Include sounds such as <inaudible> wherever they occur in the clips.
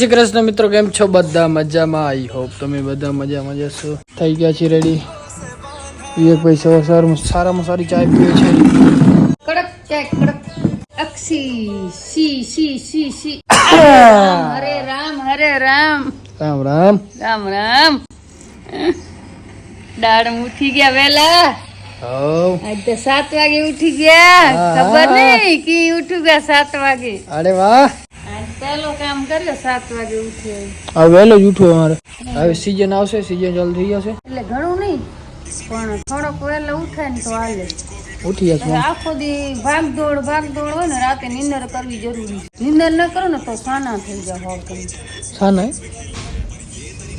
શ્રી કૃષ્ણ મિત્રો કેમ છો? બધા મજામાં. આઈ હોપ તમે બધા મજામાં જશો થઈ ગયા છે રેડી વિવેકભાઈ સવાર સવારમાં સારામાં સારી ચાય પીએ છે. કડક ચાય કડક. અક્ષી સી સી સી સી હરે રામ હરે રામ. રામ રામ. રામ રામ. દાડ ઉઠી ગયા વેલા. આજ તો સાત વાગે ઉઠી ગયા. ખબર નહીં કે ઉઠી ગયા સાત વાગે. અરે વાહ. પહેલો કામ કર્યો સાત વાગે ઉઠ્યો હવે વહેલો જ ઉઠ્યો અમારે. હવે સીઝન આવશે સીઝન ચાલુ થઈ જશે. એટલે ઘણું નહીં પણ થોડોક વહેલો ઉઠે ને તો હાલે. ઉઠી જશે. આખો દી ભાગ દોડ ભાગ દોડ હોય ને રાતે નિંદર કરવી જરૂરી નિંદર ન કરો ને તો સાના થઈ જાય હોળ કરી સાના?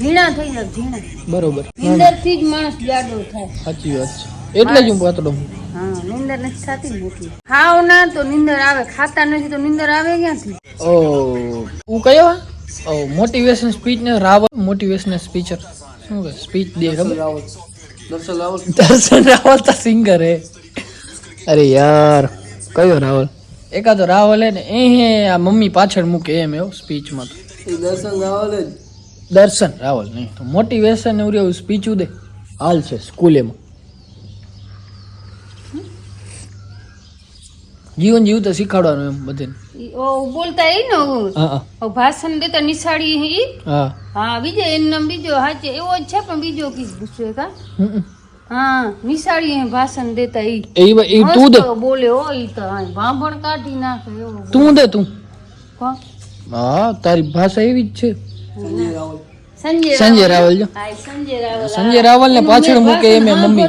ઝીણા થઈ જાય ઝીણા. બરોબર. નિંદરથી જ માણસ જાડો થાય. સાચી વાત છે. એટલે જ હું પાતળો છું હા નીંદર નથી થતી ને એટલે ખાવ ના તો નિંદર આવે. ખાતા નથી તો નિંદર આવે ક્યાંથી? ઓ હું કયો ઓ મોટિવેશન સ્પીચ ને રાવલ મોટિવેશનલ સ્પીચર શું કે સ્પીચ દે ખબર? દર્શન રાવલ. દર્શન રાવલ તો સિંગર હે. અરે યાર કયો રાવલ? એકાદો રાવલ હે ને એ હે આ મમ્મી પાછળ મૂકે એમ એવો સ્પીચમાં તો. દર્શન રાવલ દર્શન રાવલ નહીં તો મોટિવેશન એવું સ્પીચ દે? હાલ છે સ્કૂલેમાં. જીવન જીવતા શીખવાડવાનું એમ બધે ઓ બોલતા એ ને હા. હા ભાષણ દેતા નિશાળી એ હા. હા બીજો એનું નામ બીજો હાચે એવો જ છે પણ બીજો કીધું પૂછ્યો કા હા. નિશાળી એ ભાષણ દેતા ઈ. એ એ તું દે. બોલે હો ઈ તો હા, ભાંભણ કાઢી નાખે એવો તું દે તું? હા તારી ભાષા એવી જ છે. સંજય રાવલ. જો સંજય રાવલ. ને પાછળ મૂકે એમ એ મમ્મી.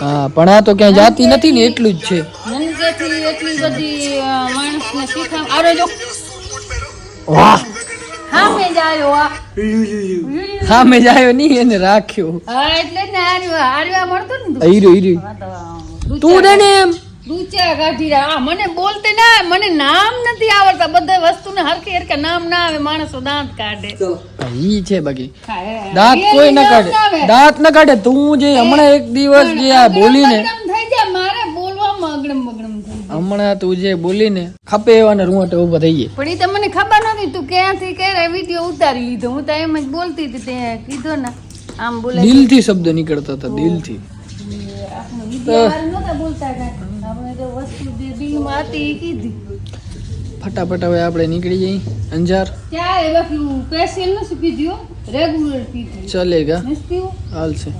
હો, પણ આ તો ક્યાંય જાતી નથી ને એટલું જ છે. હા મેં જાયો નહીં એને રાખ્યો. તું. ને એમ. ડૂચા કાઢી આ મને બોલતે ના મને નામ નથી આવડતા. બધા વસ્તુને હરખી હરખે નામ ના આવે માણસો દાંત કાઢે. ઈ છે બાકી. દાંત કોઈ ના કાઢે. દાંત ના કાઢે. તું જે હમણાં એક દિવસ જે આ બોલીને થઈ જાય. મારે બોલવામાં અગડમ બગડમ હમણાં તું જે બોલીને ખપે એવા ને રૂંવાટે ઊભા થઈ ગયા પણ એ તો મને ખબર નથી તું ક્યાંથી ક્યારે વીડિયો ઉતારી લીધો? હું તો એમ જ બોલતી હતી તે કીધો ને આમ બોલે દિલથી શબ્દ નીકળતા હતા દિલથી. આપણે વીડિયો વાળા નહોતા બોલતા કાંઈ. આપણે તો વસ્તુ જે દિલમાં હતી ઈ કીધી. ફટાફટ હવે આપણે નીકળી જઈએ. અંજાર. ત્યાં એ બાકી સ્પેશિયલ નથી પીધી હો રેગ્યુલર પીધી. ચલેગા નથી પીવું હાલશે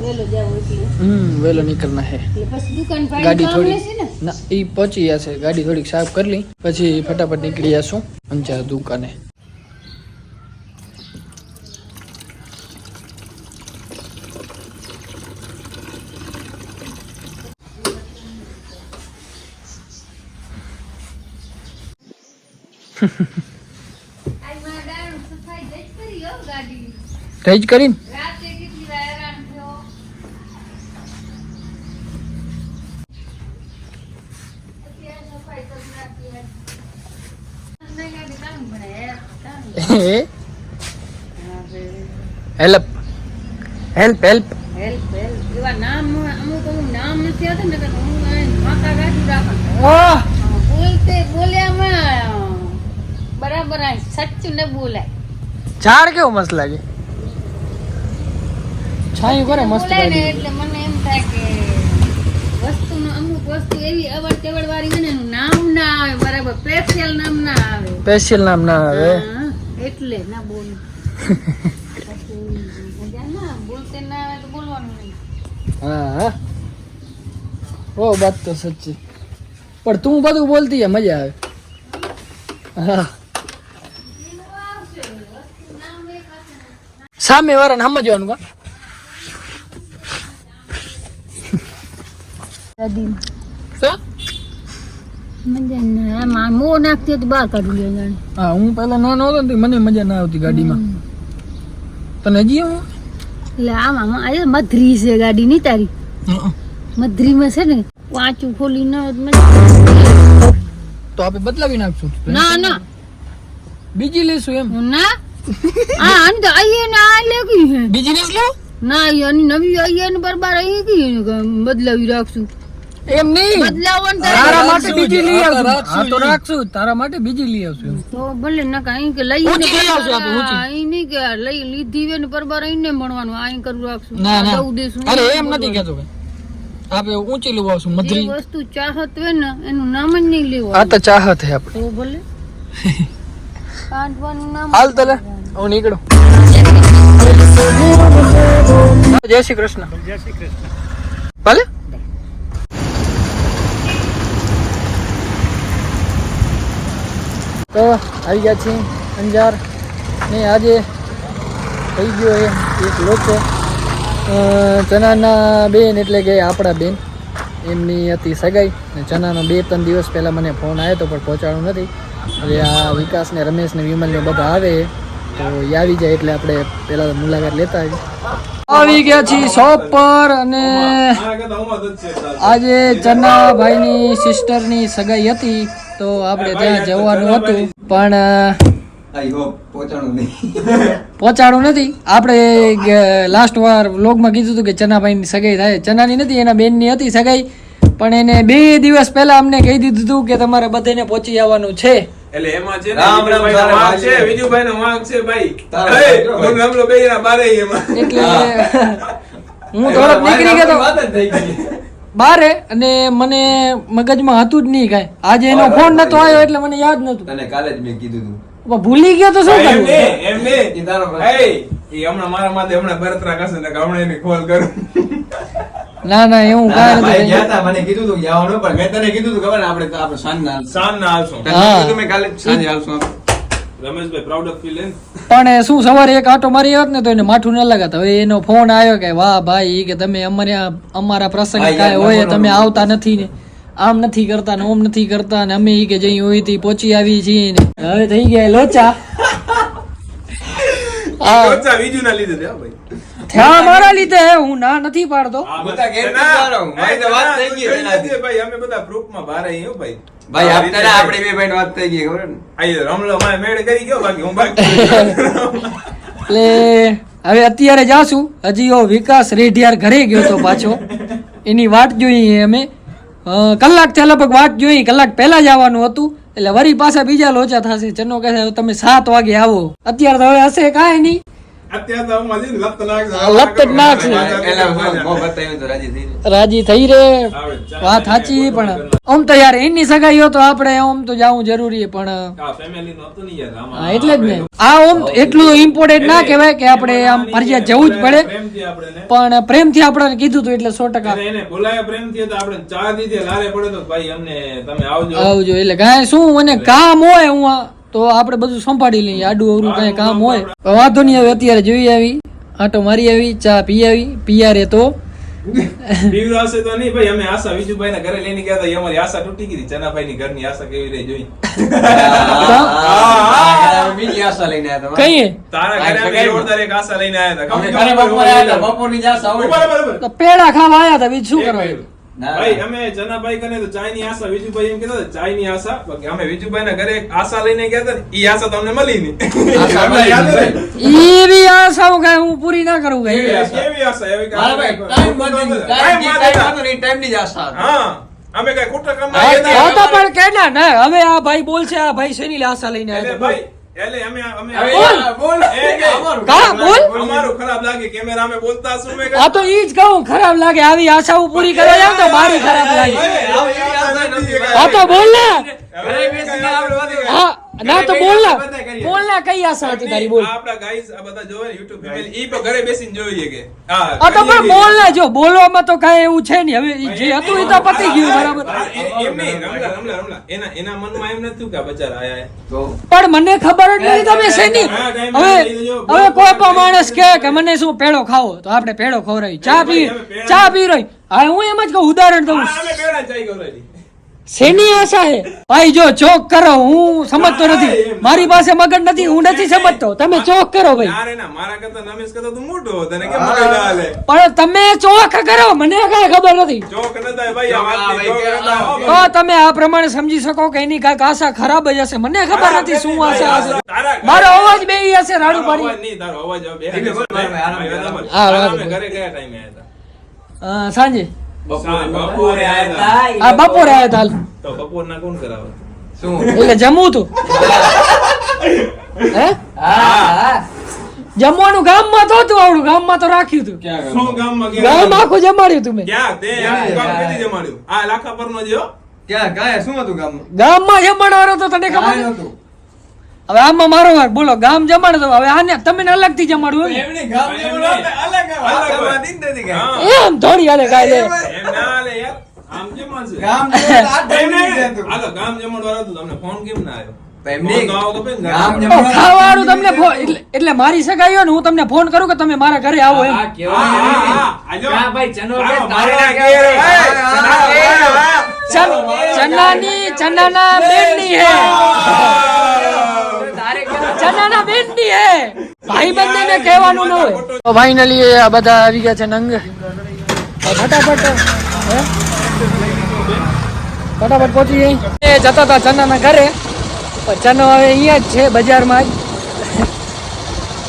વેલો જાવ એટલે. હમ વેલો નીકળના હે. એટલે પછી દુકાન પાડી ગાડી કામ થોડી લેશે ને? ના એ પહોંચી જશે ગાડી થોડીક સાફ કરી લઈ. પછી ફટાફટ નીકળી જશું. અંજાર દુકાને આજ મારા દારૂ સફાઈ જ કરી હો ગાડીની. થઈ જ કરીને રાતે કેટલી વાર હેરાન થયો. પછી આ સફાઈ કરી નાખી આજ. નહીં ગાડી કામ ભણે, હે, કામ. Help help help help help એવા નામ અમુક અમુક નામ નથી આવતા ને તો હું એને માથા કાઢી રાખું વાહ બોલતે બોલ્યામાં બરાબર સાચું ન બોલાય. ઝાડ કેવો મસ્ત લાગે? છાયું કરે મસ્ત લાગે. એટલે મને એમ થાય કે વસ્તુનો અમુક વસ્તુ એવી અવડ તેવડ વાળી હોય ને એનું નામ ના આવે બરાબર સ્પેશિયલ નામ ના આવે. સ્પેશિયલ નામ ના આવે એટલે ના બોલ. પછી મજા ના બોલતે ના આવે તો બોલવાનું નહીં. હા હા. ઓ વાત તો સચ્ચી પણ તું બધું બોલતી હે મજા આવે. હા. સામે વાળાને સમજવાનું કા? હા નાનો હતો ને મને મજા ના આવતી ગાડીમાં. તને હજી હું એટલે આમાં આજે મધરી છે ગાડી ની તારી. મધરીમાં છે ને વાંચું ખોલી ના તો આપણે બદલાવી નાખશું. ના ના. બીજી લઈશું એમ. ના. આ આની તો આઈએ ને આ લેગી હે. બીજી લો. ના આની નવી આઈએ ને બરબાર આઈ ગઈ બદલાવી રાખશું. એમ નહીં. બદલાવો તારા માટે બીજી લઈ આવશું. હા તો રાખશું. તારા માટે બીજી લઈ આવશું તો ભલે ન કાંઈ કે લઈ ઊંચી લઈ આવશું આપણે, ઊંચી. અહીં નહીં કે લઈ લીધી ને પરબાર ભણવાનું અહીં કરવું રાખશું. ના ના. દેશું અરે એમ નથી કેતો આપણે ઊંચી લઈ આવશું મધરી. વસ્તુ ચાહત વે ને એનું નામ જ નહીં લેવું આ તો ચાહત હે આપણે. તો ભલે. <laughs> નામ હાલ તલે. હું નીકળું. જય શ્રી કૃષ્ણ. જય શ્રી કૃષ્ણ. ભલે? તો આવી ગયા છીએ અંજાર. ને આજે થઈ ગયો એ એક લોચો ચનાના બેન એટલે કે આપણા બેન. એમની હતી સગાઈ. ને ચનાનો બે ત્રણ દિવસ પહેલાં મને ફોન આવ્યો તો પણ પહોંચાડ્યો નથી. હવે આ વિકાસ ને રમેશ ને વિમલ ને બધા આવે. તો એ આવી જાય એટલે આપણે પહેલા મુલાકાત લેતા આવી આવી ગયા છીએ શોપ પર અને આજે ચના ભાઈની સિસ્ટરની સગાઈ હતી તો આપણે ત્યાં જવાનું હતું. પણ અ, આઈ હોપ પહોંચાણું નહીં. પહોંચાડું નથી. આપણે લાસ્ટ વાર વ્લોગમાં કીધું હતું કે ચનાભાઈની સગાઈ થાય. ચનાની નથી એના બેનની હતી સગાઈ. પણ એને બે દિવસ પહેલા અમને કહી દીધું હતું કે તમારે બધાને પહોંચી આવવાનું છે. એટલે એમાં છે રામ રામ વાંક છે વિજુભાઈ નો વાંક છે ભાઈ. તારા એ, ભાઈ, હું નમલો બારે એમાં. એટલે હું. થોડોક નીકળી ગયો વાત જ થઈ ગઈ બારે અને મને મગજમાં હતું જ નહીં કાંઈ. આજે એનો ફોન નતો આવ્યો એટલે મને યાદ નતું તને કાલે જ મેં કીધું તું. ભૂલી ગયો તો શું એમ ને, એમ ને. એ તારો ભાઈ. એ, એ હમણાં મારા માથે હમણાં બરતરા કરશે ને હમણાં એની કોલ કરું. ના ના એવું કાંઈ નથી ગયા મને કીધું તું જવાનું પણ મેં તને કીધું તું ખબર? ને આપણે આપણે સાંજના સાંજના આવશું. કીધું મેં કાલે સાંજે આવશું રમેશભાઈ પ્રાઉડ ઓફ ફીલ પણ શું સવારે એક આટો મારી હોત ને તો એને માઠું ન લગાત. હવે એનો ફોન આવ્યો કે વાહ ભાઈ કે તમે અમારે અમારા પ્રસંગ કાંઈ હોય તમે આવતા નથી ને. આમ નથી કરતા ને ઓમ નથી કરતા ને અમે કે જઈ હોય તી પહોંચી આવી છીએ ને. હવે થઈ ગયા લોચા. <laughs> લોચા ના લીધે ભાઈ. થયા મારા લીધે હું ના નથી પાડતો. બધા ના, જ મારી તો વાત થઈ ગઈ એનાથી. ભાઈ અમે બધા ગ્રુપમાં બહાર હો ભાઈ. ભાઈ આ આપતા રીતે ને આપણે બે ભાઈ વાત થઈ ગઈ ખબર ને? આઈ રમલો મારે મેળ કરી ગયો બાકી હું બાકી <laughs> એટલે હવે અત્યારે જાશું. હજી ઓ વિકાસ રેઢિયાર ઘરે ગયો તો પાછો. એની વાટ જોઈએ અમે. કલાક થયા લગભગ વાટ જોઈ કલાક પહેલા જ આવવાનું હતું. એટલે વરી પાછા બીજા લોચા થશે. ચનો કહે તમે સાત વાગે આવો. અત્યારે તો હવે હશે કાંઈ નહીં. રાજી થઈ રે. વાત સાચી પણ આમ તો યાર એની તો આપણે આમ તો જવું જરૂરી પણ એટલે જ ને. આ ઓમ એટલું ઇમ્પોર્ટન્ટ ના કહેવાય કે આપણે આમ ફરજિયાત જવું જ પડે. આપણે પણ પ્રેમથી આપણને કીધું હતું એટલે સો ટકા. એને એને બોલાયા પ્રેમથી તો આપણે ચા દીધી લારે પડે તો ભાઈ અમને તમે આવજો. આવજો એટલે કાંઈ શું મને કામ હોય હું આ- તો આપણે બધું સંભાળી લઈએ. આડું અવરું કાંઈ કામ હોય. વાંધો નહીં હવે અત્યારે જોઈ આવી. આટો મારી આવી ચા પી આવી. પિયારે તો. પીવડાવશે તો નહીં ભાઈ અમે આશા વિજુભાઈ ના ઘરે લઈને ગયા હતા. અમારી આશા તૂટી ગઈ ચનાભાઈ ની ઘરની આશા કેવી રહી જોઈ? બીજી આશા લઈને આવ્યા હતા. કહીએ તારા ઘરે અમે જોરદાર એક આશા લઈને આવ્યા હતા. બપોરની જ આશા પેડા ખાવા આવ્યા હતા બીજું શું કરવા ભાઈ અમે જનાભાઈ કને તો ચાયની આશા વિજુભાઈ એમ કહેતા ચાયની આશા. બાકી અમે વિજુભાઈ ના ઘરે આશા લઈને ગયા હતા ઈ આશા તમને મળી નહીં. આશા ઈ બી આશાઓ કાંઈ હું પૂરી ના કરું કઈ. આશા? કેવી આશા? એવી ટાઈમ Time ની- જ આશા હા અમે કઈ ખોટા કામ ના પણ કે ના ના હવે આ ભાઈ બોલશે આ ભાઈ શેની આશા લઈને આવ્યા ભાઈ એટલે અમે અમે બોલ. બોલ. એ, એ, અમારું. કા, બોલ. અમારું ખરાબ લાગે કેમેરા અમે બોલતા શું મેં આ તો ઈ જ કહું ખરાબ લાગે આવી આશાઓ પૂરી કરવા જાવ તો મારી ખરાબ લાગે હા તો બોલ ને. હા ના તો બોલ ના. બોલ ના કઈ આશા હતી તારી બોલ. આપડા ગાઈસ આ બધા જોવે YouTube family ઈ પણ ઘરે બેસીને જોઈએ કે હા આ તો પણ બોલ ના જો બોલવામાં તો કાઈ એવું છે નહીં. હવે જે હતું એ તો પતી ગયું બરાબર. એમ નહીં, રમલા, રમલા, રમલા. એના એના મનમાં એમ નથી કે બચારા આયા તો પણ મને ખબર જ નહીં તમે શેની? હવે હવે કોઈ પણ માણસ કહે કે મને શું પેડો ખાવો? તો આપણે પેડો ખવરાય ચા પી ચા પી રહી. હા હું એમ જ કહું ઉદાહરણ દઉં. શેની આશા હે? ભાઈ જો ચોક કરો હું સમજતો નથી. મારી પાસે મગજ નથી હું નથી સમજતો. તમે ચોક કરો ભાઈ. ના રે ના, મારા કરતા નમેશ કરતા તું મોટો તને કેમ મગજ હાલે? પણ તમે ચોક કરો મને કઈ ખબર નથી. નતા ભાઈ, આ હો તો તમે આ પ્રમાણે સમજી શકો કે એની કાંઈક આશા ખરાબ જ હશે. મને ખબર નથી શું આશા હશે. મારો અવાજ બે હશે રાડુ પાડી. તારો અવાજ બે. હા, તારા બરાબર. અમે ઘરે કયા ટાઈમે આયા સાંજે? બપોરે આ બપોરે આવ્યા હતા. તો તો બપોરના કોણ કરાવે? શું? એટલે જમવું તું. હે. જમવાનું ગામમાં તો હતું આવડું ગામમાં તો રાખ્યું હતું. શું ગામ ગામમાં? ગામ આખું જમાડ્યું તું મેં. ક્યાં? તે ગામ કેદી જમાડ્યું? આ લાખા પરનો જે હો. ક્યાં ગાય શું હતું ગામમાં? ગામમાં જમાડવાનો તો તને ખબર? નહોતું. હવે આમાં મારો વાર બોલો ગામ જમાડે તો હવે આને તમે જમાડવું ને? અલગથી ને. હા. એમ થોડી હાલે કાય ના ના એટલે મારી સગાઈ હોય ને હું તમને ફોન કરું કે તમે મારા ઘરે આવો એમ. હા, હા, હા. આજો. હા, બેનની હે તારે ક્યાં ચનાના બેનની હે. ભાઈ બંને ને કહેવાનું ન હોય. તો ફાઇનલી આ બધા આવી ગયા છે નંગ. ફટાફટ ફટાફટ પહોંચી ગઈ. એ જતા હતા ચનાના ઘરે. પણ ચનો હવે અહીંયા જ છે બજારમાં જ.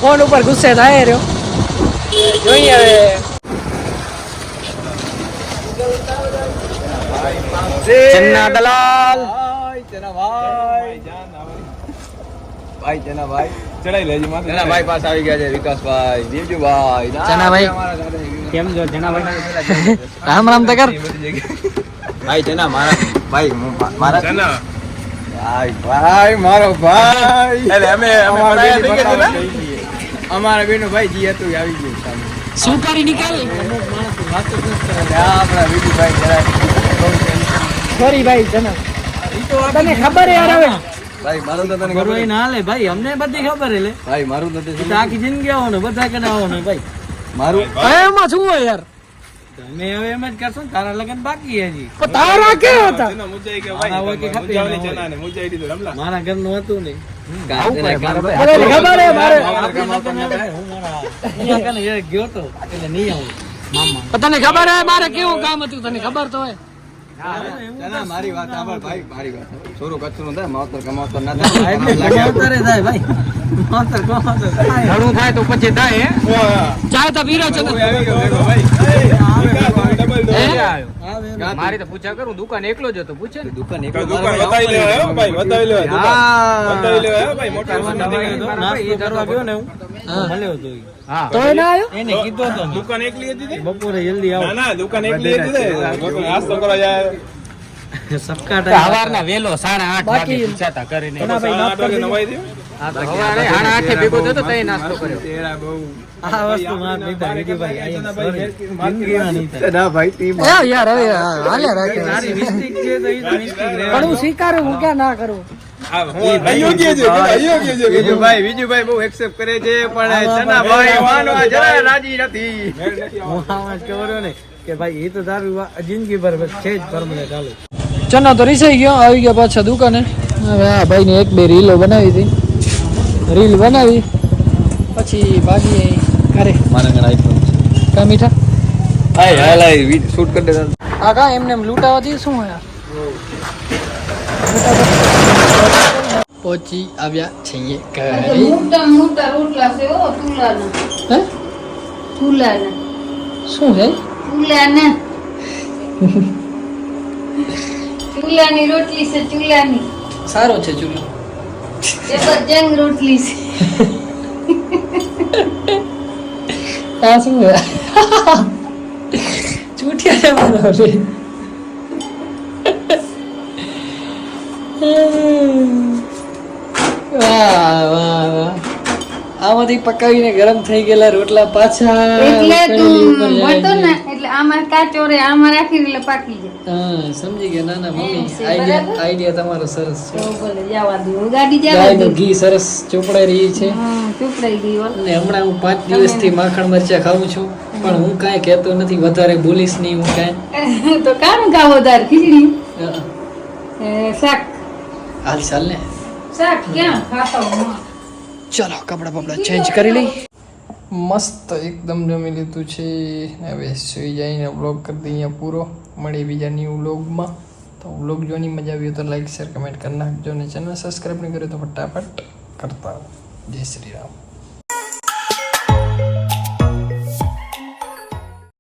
ફોન ઉપર ગુસ્સે થાય રહ્યો. જોઈએ હવે. ચન્ના દલાલ. ભાઈ, તેના ભાઈ. ભાઈ, તેના ભાઈ. ચડાઈ લેજે માથે. તેના ભાઈ પાસે આવી ગયા છે વિકાસભાઈ ચનાભાઈ. કેમ છો રામ રામ તકર ભાઈ તેના મારા ભાઈ મારા. ચના. ભાઈ ભાઈ મારો ભાઈ. એટલે અમે- અમે અમારા બેન ભાઈ જી હતું આવી ગયું સામે. શું કરી નીકળ આપણા વિજયભાઈ જરાક સોરી ભાઈ ચના. તને ખબર યાર હવે. ભાઈ મારું તો તને ખબર ના લે ભાઈ અમને બધી ખબર એટલે ભાઈ મારું તો તે આખી જિંદગી આવવાનું બધા કને આવવાનું ભાઈ. મારું એમાં શું હોય યાર? તમે હવે એમ જ કરશો ને તારા લગન બાકી હજી. પણ તારા કે હતા મારા ઘર ના હતું નહીં. ખબર મારે આવું. તને ખબર હે મારે કેવું કામ હતું? તને ખબર તો હોય. ના, મારી વાત સાંભળ ભાઈ મારી વાત છોરો કચરો થાય માવતર કમાવતર ના થાય એટલે થાય ભાઈ. કમાવતર કમાવતર થાય. ઘણું થાય તો પછી થાય હે? ચાય તો પીરો છે ભાઈ. મારી તો પૂછા કરું દુકાન એકલો જ હતો પૂછે ને? દુકાન એકલો દુકાન બતાવી લેવા હો ભાઈ બતાવી લેવા દુકાન. બતાવી લેવા હો ભાઈ મોટા નાસ્તો કરવા ગયો ને હું. મળ્યો હતો હા. તો એ ના આવ્યો? એને કીધો તો દુકાન એકલી હતી બપોરે જલ્દી ના આવો. ના દુકાન એકલી હતી તે. નાસ્તો કરવા જાય. સબકા સવારના વેલો સાડા આઠ વાગે પૂછાતા કરીને. ના નવાઈ દે. સ્વીકારું હું ક્યાં ના કરું? આ હું અયોગ્ય છે પેલા અયોગ્ય છે વિજુભાઈ વિજુભાઈ બહુ એક્સેપ્ટ કરે છે પણ ચના માનવા જરાય રાજી નથી. હું આમાં જ કહેવાનો ને કે ભાઈ એ તો તારું જિંદગી ભર છે જ permanent ચાલુ. ચનો તો રીસાઈ ગયો આવી ગયા પાછા દુકાને. હવે આ ભાઈને એક બે રીલો બનાવી હતી. રીલ બનાવી પછી ભાગી ઘરે. મારા ઘણા આઈફોન કા મીઠા? હાય હાય લાઈ શૂટ કરી દેતા આ કા એમને એમ લૂંટાવાથી શું હોય પહોંચી આવ્યા છીએ ઘરે. મોટા મોટા રોટલા છે ઓ તુલાના હે? તુલાના શું છે? તુલાના ચૂલાની રોટલી છે તુલાની સારો છે ચૂલો. જબરજંગ રોટલી છે. આ શું છે? છે મારો રે વાહ વાહ વાહ. આમાંથી પકાવીને ગરમ થઈ ગયેલા રોટલા પાછા એટલે. ને એટલે આમાં કાચો રે આમાં રાખી એટલે પાકી જાય. હા સમજી ગયા ના ના મમ્મી. આઈડિયા આઈડિયા તમારો સરસ છે. ભલે જવા દો. ગાડી જવા દો ઘી સરસ ચોપડાઈ રહી છે. હા ચૂપડાઈ ગઈ અને હમણાં હું પાંચ દિવસથી માખણ મરચા ખાઉં છું. પણ હું કાંઈ કહેતો નથી વધારે બોલીશ નહીં હું કાંઈ. <laughs> તો કામ ખાવો તાર ખીચડી? હા. શાક. હાલ ચાલ ને. શાક ક્યાં? ખાતો હું? ચલો કપડા બપડા ચેન્જ કરી લઈ. મસ્ત એકદમ જમી લીધું છે. હવે સુઈ જઈને વ્લોગ કરી દઈએ અહીંયા પૂરો. મળી બીજા ન્યૂ વ્લોગમાં તો વ્લોગ જોવાની મજા આવી તો લાઈક શેર કમેન્ટ કરી નાખજો અને ચેનલ સબસ્ક્રાઈબ નહીં કર્યું તો ફટાફટ કરતા જય શ્રી રામ.